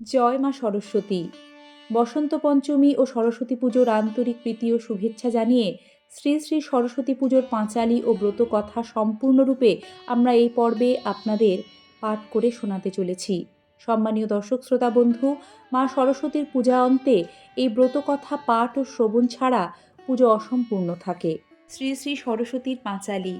জয় মা সরস্বতী। বসন্ত পঞ্চমী ও সরস্বতী পুজোর আন্তরিক প্রীতি ও শুভেচ্ছা জানিয়ে শ্রী শ্রী সরস্বতী পুজোর পাঁচালী ও ব্রত কথা সম্পূর্ণরূপে আমরা এই পর্বে আপনাদের পাঠ করে শোনাতে চলেছি। সম্মানীয় দর্শক, শ্রোতা, বন্ধু, মা সরস্বতীর পূজা অন্তে এই ব্রত কথা, পাঠ ও শ্রবণ ছাড়া পুজো অসম্পূর্ণ থাকে। শ্রী শ্রী সরস্বতীর পাঁচালী।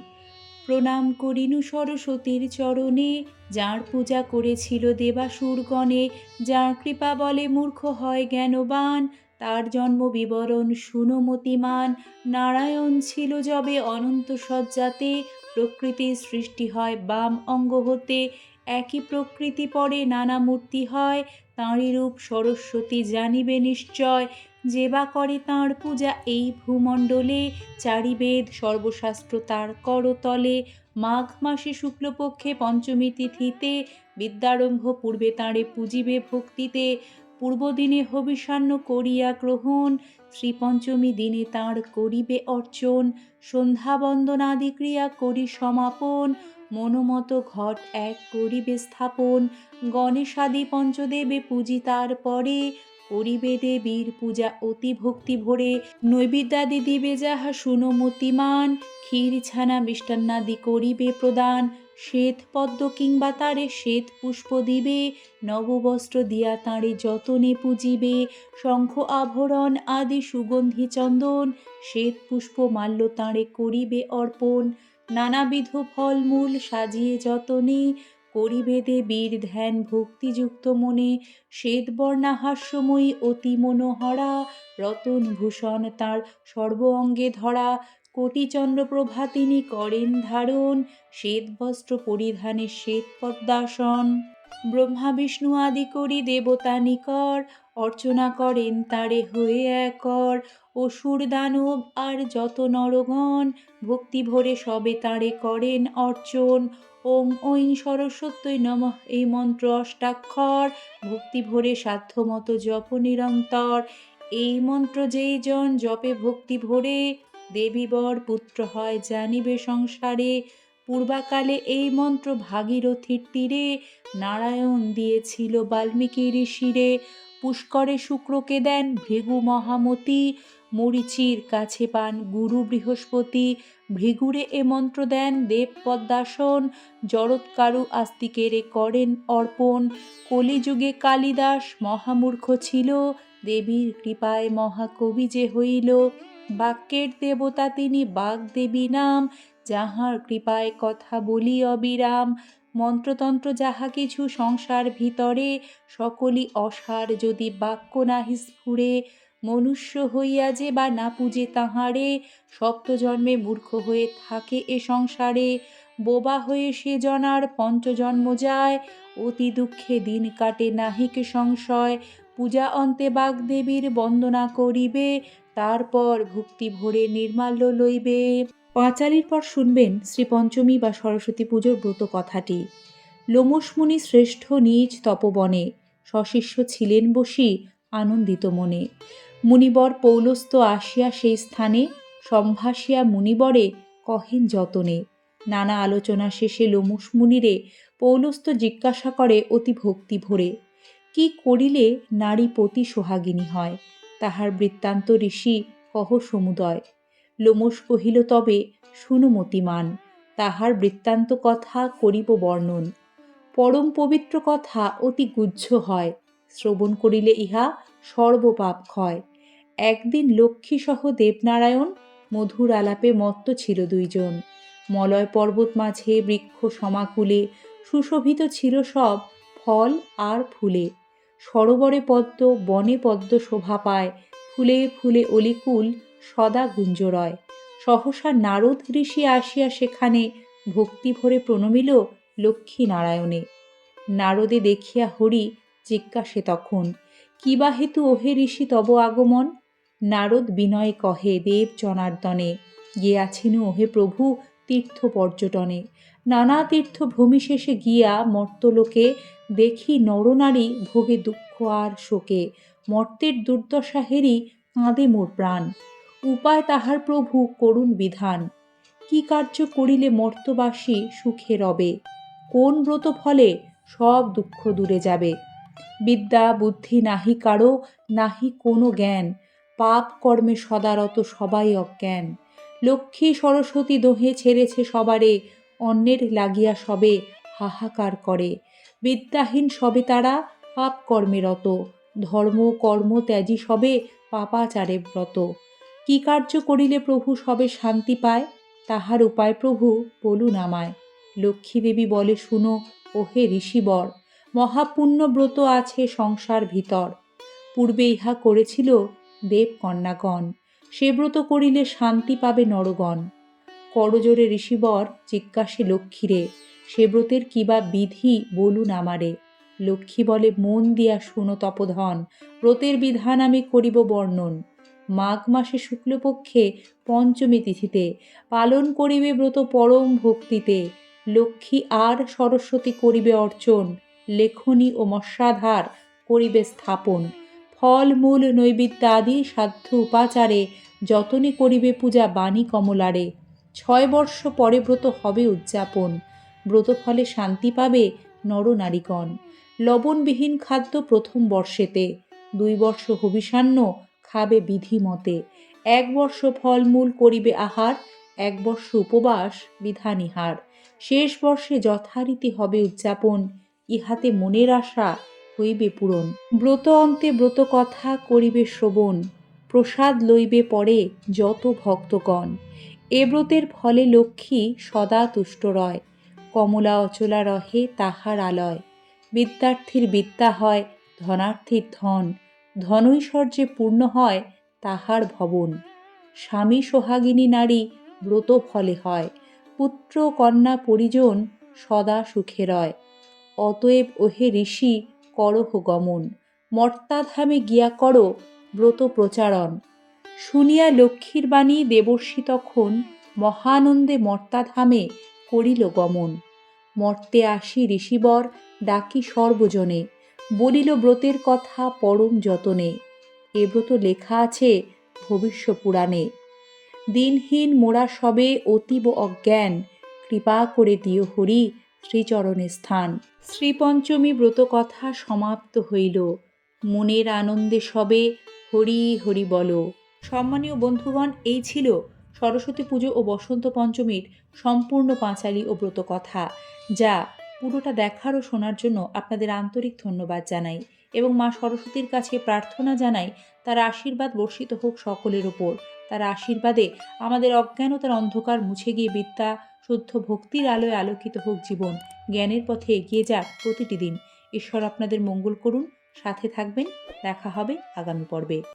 প্রণাম করিনু সরস্বতীর চরণে, যার পূজা করেছিল দেবাসুরগণে, যার কৃপা বলে মূর্খ হয় জ্ঞানবান, তার জন্ম বিবরণ শুনো মতিমান, নারায়ণ ছিল যবে অনন্ত সজ্জাতে প্রকৃতির সৃষ্টি হয় বাম অঙ্গ হতে, একই প্রকৃতি পরে নানা মূর্তি হয়, তাঁরই রূপ সরস্বতী জানিবে নিশ্চয় যে বা করে তাঁর পূজা, এই ভূমণ্ডলে চারিবেদ সর্বশাস্ত্র তার করতলে। মাঘ মাসে শুক্লপক্ষে পঞ্চমী তিথিতে বিদ্যারম্ভ, পূর্বে তাঁরে পূজিবে ভক্তিতে। পূর্বদিনে হবিষান্ন করিয়া গ্রহণ শ্রীপঞ্চমী দিনে তাঁর করিবে অর্চন। সন্ধ্যা বন্দনাদি ক্রিয়া করি সমাপন, মনোমত ঘট এক করিবে স্থাপন। গণেশাদি পঞ্চদেবে পূজি তার করিবে দেবীর পূজা অতি ভক্তি ভরে নৈবেদ্যাদি দিবে যাহা শুনো মতিমান ক্ষীর ছানা মিষ্টান্নাদি করিবে প্রদান। শ্বেত পদ্ম কিংবা তারে শ্বেত পুষ্প দিবে। নববস্ত্র দিয়া তাঁরে যতনে পুজিবে। শঙ্খ আভরণ আদি সুগন্ধি চন্দন। শ্বেত পুষ্প মাল্য তাঁরে করিবে অর্পণ। নানাবিধ ফলমূল সাজিয়ে যতনে করিবে দেবীর ধ্যান ভক্তিযুক্ত মনে শ্বেতবর্ণা হাস্যময়ী অতি মনোহরা, রতন ভূষণ তাঁর সর্ব অঙ্গে ধরা কোটিচন্দ্র প্রভা তিনি করেন ধারণ, শ্বেত বস্ত্র পরিধানে শ্বেত পদ্মাসন। ব্রহ্মা, বিষ্ণু আদি করি দেবতা নিকর, অর্চনা করেন তারে হয়ে একর। অসুর দানব আর যত নরগণ, ভক্তি ভরে সবে তাঁরে করেন অর্চন। ওং ঐং সরস্বত্যই নমঃ। এই মন্ত্র অষ্টাক্ষর, ভক্তি ভরে সাধ্যমতো জপ নিরন্তর। এই মন্ত্র যেই জন জপে ভক্তি ভরে দেবীবর পুত্র হয় জানিবে সংসারে। পূর্বাকালে এই মন্ত্র ভাগীরথীর তীরে, নারায়ণ দিয়েছিল বাল্মীকি ঋষিরে। পুষ্করে শুক্রকে দেন ভৃগু মহামতি মরিচির কাছে পান গুরু বৃহস্পতি, ভৃগুরে এ মন্ত্র দেন দেব পদ্মাসন জরৎকারু আস্তিকেরে করেন অর্পণ, কলিযুগে কালিদাস মহামূর্খ ছিল, দেবীর কৃপায় মহাকবি যে হইল, বাক্যের দেবতা তিনি বাগদেবী নাম, যাহার কৃপায় কথা বলি অবিরাম, মন্ত্রতন্ত্র যাহা কিছু সংসার ভিতরে, সকলই অসার যদি বাক্য নাহি স্ফুরে মনুষ্য হইয়া যে বা না পূজে তাহারে, সপ্তজন্মে মূর্খ হয়ে থাকে এ সংসারে। বোবা হয়ে সে জনার পঞ্চজন্ম যায়, অতি দুঃখে দিন কাটে নাহিক সংশয়। পূজা অন্তে বাগদেবীর বন্দনা করিবে, তারপর ভক্তি ভরে নির্মাল্য লইবে। পাঁচালির পর শুনবেন শ্রী পঞ্চমী বা সরস্বতী পুজোর ব্রত কথাটি। লোমসমুনি শ্রেষ্ঠ নিজ তপবনে, সশিষ্য ছিলেন বসি আনন্দিত মনে। মুনিবর পৌলস্ত আসিয়া সেই স্থানে সম্ভাসিয়া মুনিবরে কহেন যতনে। নানা আলোচনা শেষে লোমস মুনিরে পৌলস্ত জিজ্ঞাসা করে অতি ভক্তি ভরে, কি করিলে নারী পতি সোহাগিনী হয়? তাহার বৃত্তান্ত ঋষি কহ সমুদয়। লোমস কহিল, তবে শুনো মতিমান, তাহার বৃত্তান্ত কথা করিব বর্ণন। পরম পবিত্র কথা অতি গুহ্য হয়। শ্রবণ করিলে ইহা সর্বপাপ ক্ষয়। একদিন লক্ষ্মীসহ দেবনারায়ণ মধুর আলাপে মত্ত ছিল দুইজন। মলয় পর্বত মাঝে বৃক্ষ সমাকুলে সুশোভিত ছিল সব ফল আর ফুলে। সরোবরে পদ্ম, বনে পদ্ম শোভা পায়, ফুলে ফুলে অলিকুল সদা গুঞ্জরয়। সহসা নারদ ঋষি আসিয়া সেখানে ভক্তি ভরে প্রণমিল লক্ষ্মী নারায়ণে নারদে দেখিয়া হরি জিজ্ঞাসে তখন, কি বা হেতু ওহে ঋষি তব আগমন? নারদ বিনয় কহে, দেব জনার্দনে গিয়াছিনু ওহে প্রভু, তীর্থ পর্যটনে। নানা তীর্থ ভূমি শেষে গিয়া মর্তলোকে দেখি নরনারী ভোগে দুঃখ আর শোকে। মর্তের দুর্দশা হেরি কাঁদে মোর প্রাণ। উপায় তাহার প্রভু, করুণ বিধান। কি কার্য করিলে মর্তবাসী সুখে রবে? কোন ব্রত ফলে সব দুঃখ দূরে যাবে? বিদ্যা, বুদ্ধি নাহি কারও, নাহি কোনো জ্ঞান। পাপ কর্মে সদারত সবাই অজ্ঞান। লক্ষ্মী সরস্বতী দোহে ছেড়েছে সবারে, অন্যের লাগিয়া সবে হাহাকার করে। বিদ্যাহীন সবে তারা পাপ কর্মে রত ধর্ম কর্ম ত্যাজি সবে পাপাচারে ব্রত। কি কার্য করিলে প্রভু সবে শান্তি পায়? তাহার উপায় প্রভু বলুন আমায়। লক্ষ্মী দেবী বলে, শুনো, ওহে ঋষিবর মহাপুণ্য ব্রত আছে সংসার ভিতর। পূর্বে ইহা করেছিল দেবকন্যাগণ সে ব্রত করিলে শান্তি পাবে নরগণ। করজোরে ঋষিবর জিজ্ঞাসে লক্ষ্মীরে, সে ব্রতের কিবা বিধি বলুন আমারে। লক্ষ্মী বলে, মন দিয়া শুনো তপধন, ব্রতের বিধান আমি করিব বর্ণন। মাঘ মাসে শুক্লপক্ষে পঞ্চমী তিথিতে, পালন করিবে ব্রত পরম ভক্তিতে। লক্ষ্মী আর সরস্বতী করিবে অর্চন, লেখনী ও মৎস্যাধার করিবে স্থাপন। ফল মূল নৈবেদ্য আদি সাধ্য উপাচারে যতনে করিবে পূজা বাণী কমলারে। ছয় বর্ষ পরে ব্রত হবে উদযাপন। ব্রত ফলে শান্তি পাবে নরনারীগণ। লবণবিহীন খাদ্য প্রথম বর্ষেতে। দুই বর্ষ হবিষান্ন খাবে বিধি মতে এক বর্ষ ফলমূল করিবে আহার, এক বর্ষ উপবাস বিধানিহার। শেষ বর্ষে যথারীতি হবে উদযাপন। ইহাতে মনের আশা হইবে পূরণ। ব্রত অন্তে ব্রত কথা করিবে শ্রবণ, প্রসাদ লইবে পরে যত ভক্তগণ। এ ব্রতের ফলে লক্ষ্মী সদা তুষ্ট রয়, কমলা অচলা রহে তাহার আলয়। বিদ্যার্থীর বিদ্যা হয়, ধনার্থীর ধন, ধনৈশ্বর্যে পূর্ণ হয় তাহার ভবন। স্বামী সোহাগিনী নারী ব্রত ফলে হয়, পুত্র কন্যা পরিজন সদা সুখে রয়। অতএব ওহে ঋষি করহ গমন মর্তাধামে গিয়া কর ব্রত প্রচারণ। শুনিয়া লক্ষ্মীর বাণী দেবর্ষি তখন মহানন্দে মর্তাধামে করিল গমন। মর্তে আসি ঋষিবর ডাকি সর্বজনে, বলিল ব্রতের কথা পরম যতনে, এ ব্রত লেখা আছে ভবিষ্য পুরাণে। দিনহীন মোরা সবে অতীব অজ্ঞান, কৃপা করে দিও হরি শ্রীচরণে স্থান। শ্রীপঞ্চমী ব্রত কথা সমাপ্ত হইল। মনের আনন্দে সবে হরি হরি বলো। সম্মানীয় বন্ধুগণ, এই ছিল সরস্বতী পুজো ও বসন্ত পঞ্চমীর সম্পূর্ণ পাঁচালী ও ব্রতকথা, যা পুরোটা দেখার ও শোনার জন্য আপনাদের আন্তরিক ধন্যবাদ জানাই। এবং মা সরস্বতীর কাছে প্রার্থনা জানাই, তার আশীর্বাদ বর্ষিত হোক সকলের ওপর তার আশীর্বাদে আমাদের অজ্ঞানতার অন্ধকার মুছে গিয়ে বিদ্যা, শুদ্ধ ভক্তির আলোয় আলোকিত হোক জীবন। জ্ঞানের পথে এগিয়ে যাক প্রতিটি দিন। ঈশ্বর আপনাদের মঙ্গল করুন। সাথে থাকবেন। দেখা হবে আগামী পর্বে।